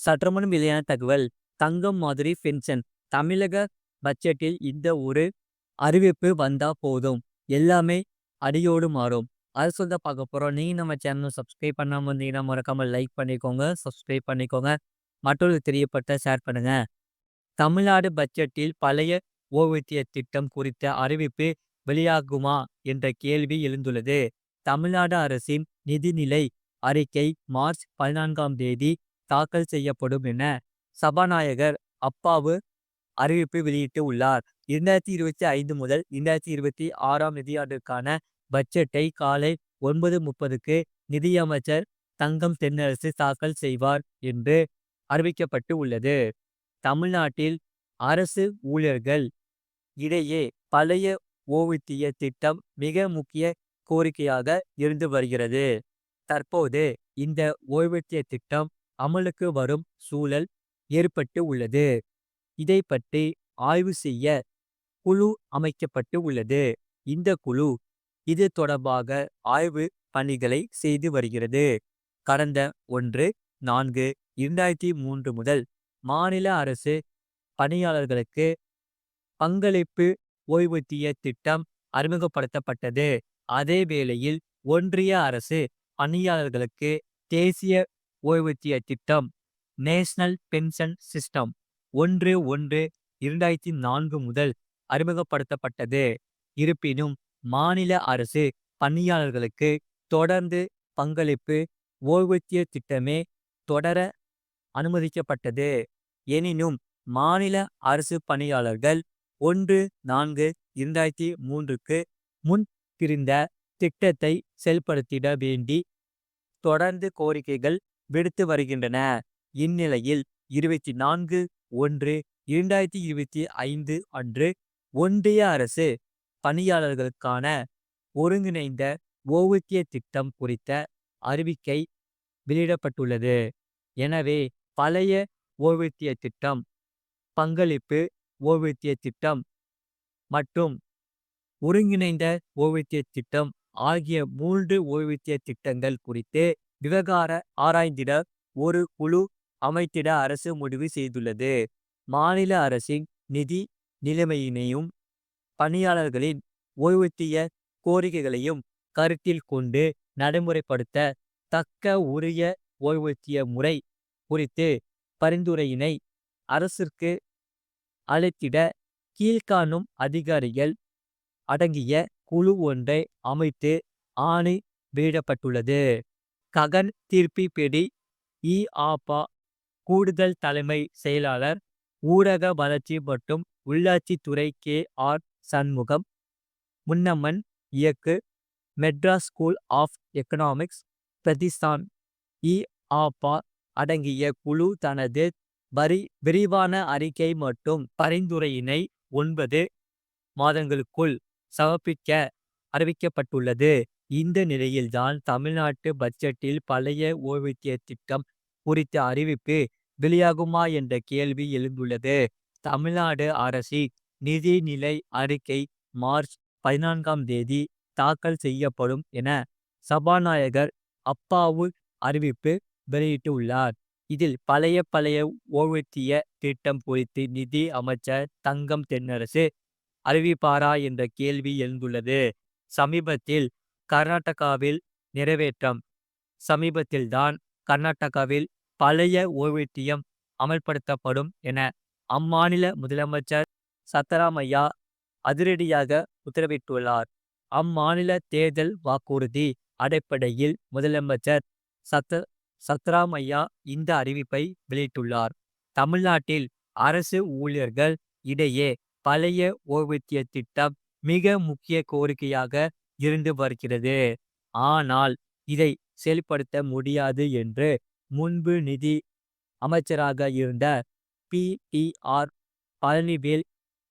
சற்றுமுன் வெளியான தகவல் தங்கம் மாதிரி பென்ஷன் தமிழக பட்ஜெட்டில் இந்த ஒரு அறிவிப்பு வந்தா போதும். எல்லாமே அடியோடு மாறும். அது சொல்ல பார்க்க போறோம். நீங்க நம்ம சேனல் சப்ஸ்கிரைப் பண்ணாம இருந்தீங்கன்னா மறக்காம லைக் பண்ணிக்கோங்க சப்ஸ்கிரைப் பண்ணிக்கோங்க. மற்றொரு தெரியப்பட்ட ஷேர் பண்ணுங்க. தமிழ்நாடு பட்ஜெட்டில் பழைய ஓய்வூதிய திட்டம் குறித்த அறிவிப்பு வெளியாகுமா என்ற கேள்வி எழுந்துள்ளது. தமிழ்நாடு அரசின் நிதிநிலை அறிக்கை மார்ச் பதினான்காம் தேதி தாக்கல் செய்யப்படும் என சபாநாயகர் அப்பாவு அறிவிப்பு வெளியிட்டு உள்ளார் இரண்டாயிரத்தி இருபத்தி ஐந்து முதல் இரண்டாயிரத்தி இருபத்தி ஆறாம் நிதியாண்டிற்கான பட்ஜெட்டை காலை ஒன்பது முப்பதுக்கு நிதியமைச்சர் தங்கம் தென்னரசு தாக்கல் செய்வார் என்று அறிவிக்கப்பட்டு உள்ளது தமிழ்நாட்டில் அரசு ஊழியர்கள் இடையே பழைய ஓய்வூதிய திட்டம் மிக முக்கிய கோரிக்கையாக இருந்து வருகிறது. தற்போது இந்த ஓய்வூதிய திட்டம் அமலுக்கு வரும் சூழல் ஏற்பட்டு உள்ளது. இதை பற்றி ஆய்வு செய்ய குழு அமைக்கப்பட்டு உள்ளது. இந்த குழு இது தொடர்பாக ஆய்வு பணிகளை செய்து வருகிறது. கடந்த ஒன்று நான்கு இரண்டாயிரத்தி மூன்று முதல் மாநில அரசு பணியாளர்களுக்கு பங்களிப்பு ஓய்வூதிய திட்டம் அறிமுகப்படுத்தப்பட்டது. அதே வேளையில் ஒன்றிய அரசு பணியாளர்களுக்கு தேசிய ஓய்வூதிய திட்டம் நேஷனல் பென்ஷன் சிஸ்டம் ஒன்று ஒன்று இரண்டாயிரத்தி நான்கு முதல் அறிமுகப்படுத்தப்பட்டது. இருப்பினும் மாநில அரசு பணியாளர்களுக்கு தொடர்ந்து பங்களிப்பு ஓய்வூதிய திட்டமே தொடர அனுமதிக்கப்பட்டது. எனினும் மாநில அரசு பணியாளர்கள் ஒன்று நான்கு இரண்டாயிரத்தி மூன்றுக்கு முன் பிரிந்த திட்டத்தை செயல்படுத்திட வேண்டி தொடர்ந்து கோரிக்கைகள் விடுத்து வருகின்றன. இந்நிலையில் இருபத்தி நான்கு ஒன்று இரண்டாயிரத்தி இருபத்தி ஐந்து அன்று ஒன்றிய அரசு பணியாளர்களுக்கான ஒருங்கிணைந்த ஓய்வூதிய திட்டம் குறித்த அறிவிக்கை வெளியிடப்பட்டுள்ளது. எனவே பழைய ஓய்வூதிய திட்டம் பங்களிப்பு ஓய்வூதிய திட்டம் மற்றும் ஒருங்கிணைந்த ஓய்வூதிய திட்டம் ஆகிய மூன்று ஓய்வூதிய திட்டங்கள் குறித்து விவகார ஆராய்ந்திட ஒரு குழு அமைத்திட அரசு முடிவு செய்துள்ளது. மாநில அரசின் நிதி நிலைமையினையும் பணியாளர்களின் ஓய்வூத்திய கோரிக்கைகளையும் கருத்தில் கொண்டு நடைமுறைப்படுத்த தக்க உரிய ஓய்வூத்திய முறை குறித்து பரிந்துரையினை அரசிற்கு அளித்திட கீழ்காணும் அதிகாரிகள் அடங்கிய குழு ஒன்றை அமைத்து ஆணை வெளியிடப்பட்டுள்ளது ககன் தீர்ப்பிப்படி இஆபா கூடுதல் தலைமை செயலாளர் ஊரக வளர்ச்சி மற்றும் உள்ளாட்சித்துறை கே ஆர் சண்முகம் முன்னம்மன் இயக்கு மெட்ராஸ் ஸ்கூல் ஆஃப் எக்கனாமிக்ஸ் பிரதிஸ்தான் இஆபா அடங்கிய குழு தனது வரி விரிவான அறிக்கை மற்றும் பரிந்துரையினை ஒன்பது மாதங்களுக்குள் சமர்ப்பிக்க அறிவிக்கப்பட்டுள்ளது. இந்த நிலையில்தான் தமிழ்நாட்டு பட்ஜெட்டில் பழைய ஓய்வூதிய திட்டம் குறித்த அறிவிப்பு வெளியாகுமா என்ற கேள்வி எழுந்துள்ளது. தமிழ்நாடு அரசி நிதிநிலை அறிக்கை மார்ச் பதினான்காம் தேதி தாக்கல் செய்யப்படும் என சபாநாயகர் அப்பாவு அறிவிப்பு வெளியிட்டுள்ளார். இதில் பழைய பழைய ஓய்வூதிய திட்டம் குறித்து நிதி அமைச்சர் தங்கம் தென்னரசு அறிவிப்பாரா என்ற கேள்வி எழுந்துள்ளது. சமீபத்தில் கர்நாடகாவில் நிறைவேற்றம். சமீபத்தில்தான் கர்நாடகாவில் பழைய ஓய்வூதியம் அமல்படுத்தப்படும் என அம்மாநில முதலமைச்சர் சத்தராமையா அதிரடியாக உத்தரவிட்டுள்ளார். அம்மாநில தேர்தல் வாக்குறுதி அடிப்படையில் முதலமைச்சர் சத்த சத்ராமையா இந்த அறிவிப்பை வெளியிட்டுள்ளார். தமிழ்நாட்டில் அரசு ஊழியர்கள் இடையே பழைய ஓய்வூதிய திட்டம் மிக முக்கிய கோரிக்கையாக இருந்து வருகிறது. ஆனால் இதை செயல்படுத்த முடியாது என்று முன்பு நிதி அமைச்சராக இருந்த பிடிஆர் பழனிவேல்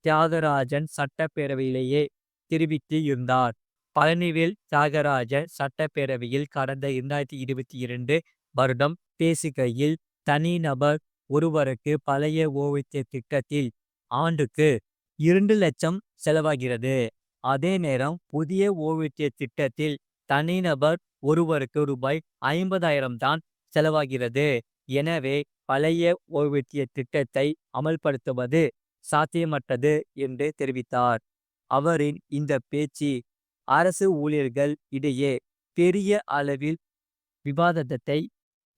தியாகராஜன் சட்டப்பேரவையிலேயே தெரிவித்து இருந்தார். பழனிவேல் தியாகராஜன் சட்டப்பேரவையில் கடந்த இரண்டாயிரத்தி இருபத்தி இரண்டு வருடம் பேசுகையில் தனிநபர் ஒருவருக்கு பழைய ஓய்வூதிய திட்டத்தில் ஆண்டுக்கு இரண்டு லட்சம் செலவாகிறது. அதே நேரம் புதிய ஓய்வூதிய திட்டத்தில் தனிநபர் ஒருவருக்கு ரூபாய் ஐம்பதாயிரம் தான் செலவாகிறது எனவே பழைய ஓய்வூதிய திட்டத்தை அமல்படுத்துவது சாத்தியமற்றது என்று தெரிவித்தார். அவரின் இந்த பேச்சு அரசு ஊழியர்கள் இடையே பெரிய அளவில் விவாதத்தை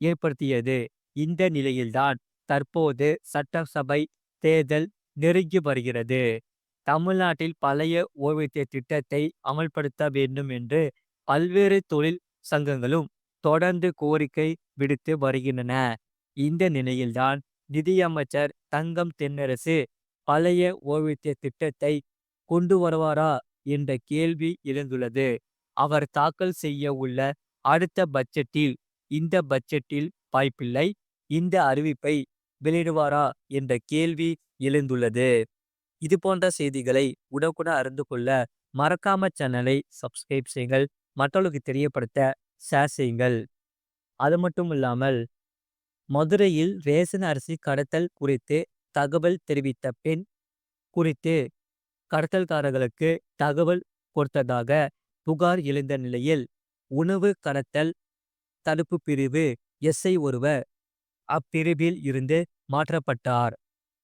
ஏற்படுத்தியது. இந்த நிலையில்தான் தற்போது சட்டசபை தேர்தல் நெருங்கி வருகிறது. தமிழ்நாட்டில் பழைய ஓய்வூதிய திட்டத்தை அமல்படுத்த வேண்டும் என்று பல்வேறு தொழில் சங்கங்களும் தொடர்ந்து கோரிக்கை விடுத்து வருகின்றன. இந்த நிலையில்தான் நிதியமைச்சர் தங்கம் தென்னரசு பழைய ஓய்வூதிய திட்டத்தை கொண்டு வருவாரா என்ற கேள்வி எழுந்துள்ளது. அவர் தாக்கல் செய்ய உள்ள அடுத்த பட்ஜெட்டில் இந்த பட்ஜெட்டில் வாய்ப்பில்லை. இந்த அறிவிப்பை வெளியிடுவாரா என்ற கேள்வி எழுந்துள்ளது. இது போன்ற செய்திகளை உடனுக்குடன் அறிந்து கொள்ள மறக்காம சேனலை சப்ஸ்கிரைப் செய்யுங்கள். மற்றவர்களுக்கு தெரியப்படுத்த ஷேர் செய்யுங்கள். அது மட்டும் இல்லாமல் மதுரையில் ரேஷன் அரிசி கடத்தல் குறித்து தகவல் தெரிவித்த பெண் குறித்து கடத்தல்காரர்களுக்கு தகவல் கொடுத்ததாக புகார் எழுந்த நிலையில் உணவு கடத்தல் தடுப்பு பிரிவு எஸ்ஐ ஒருவர் அப்பிரிவில் இருந்து மாற்றப்பட்டார்.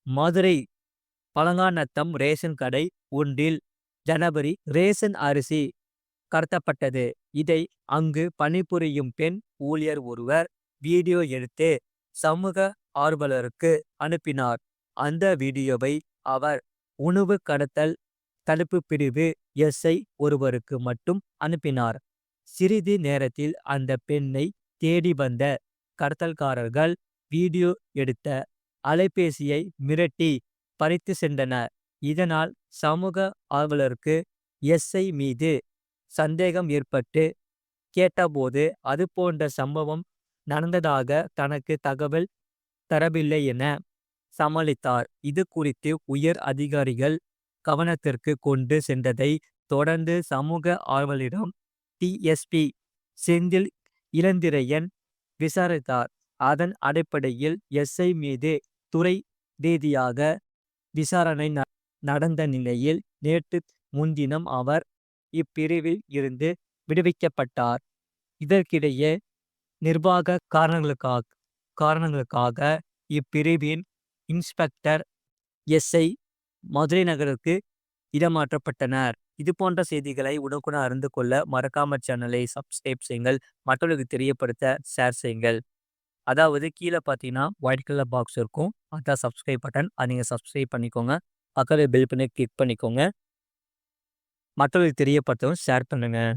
மதுரை பழங்காநத்தம் ரேஷன் கடை ஒன்றில் ஜனவரி ரேஷன் அரிசி கடத்தப்பட்டது. இதை அங்கு பணிபுரியும் பெண் ஊழியர் ஒருவர் வீடியோ எடுத்து சமூக ஆர்வலருக்கு அனுப்பினார். அந்த வீடியோவை அவர் உணவு கடத்தல் தடுப்பு பிரிவு எஸ்ஐ ஒருவருக்கு மட்டும் அனுப்பினார். சிறிது நேரத்தில் அந்த பெண்ணை தேடி வந்த கடத்தல்காரர்கள் வீடியோ எடுத்த அலைபேசியை மிரட்டி பறித்து சென்றனர். இதனால் சமூக ஆர்வலருக்கு எஸ்ஐ மீது சந்தேகம் ஏற்பட்டு கேட்டபோது அதுபோன்ற சம்பவம் நடந்ததாக தனக்கு தகவல் தரவில்லை என சமாளித்தார். இது குறித்து உயர் அதிகாரிகள் கவனத்திற்கு கொண்டு சென்றதை தொடர்ந்து சமூக ஆர்வலரிடம் டிஎஸ்பி செந்தில் இளந்திரையன் விசாரித்தார். அதன் அடிப்படையில் எஸ்ஐ மீது துறை ரீதியாக விசாரணை நடந்த நிலையில் நேற்று முன்தினம் அவர் இப்பிரிவில் இருந்து விடுவிக்கப்பட்டார். இதற்கிடையே நிர்வாக காரணங்களுக்காக காரணங்களுக்காக இப்பிரிவின் இன்ஸ்பெக்டர் எஸ்ஐ மதுரை நகருக்கு இடமாற்றப்பட்டனர். இதுபோன்ற செய்திகளை உடனுக்குடன் அறிந்து கொள்ள மறக்காம சேனலை சப்ஸ்கிரைப் செய்யுங்கள். மற்றவர்களுக்கு தெரியப்படுத்த ஷேர் செய்யுங்கள். அதாவது கீழே பார்த்தீங்கன்னா ஒயிட் கலர் பாக்ஸ் இருக்கும். அதான் சப்ஸ்கிரைப் பட்டன். அதை நீங்கள் சப்ஸ்கிரைப் பண்ணிக்கோங்க. பக்கத்தில் பில் பண்ணி கிளிக் பண்ணிக்கோங்க. மற்றவர்களுக்கு தெரியப்படுத்தவும் ஷேர் பண்ணுங்கள்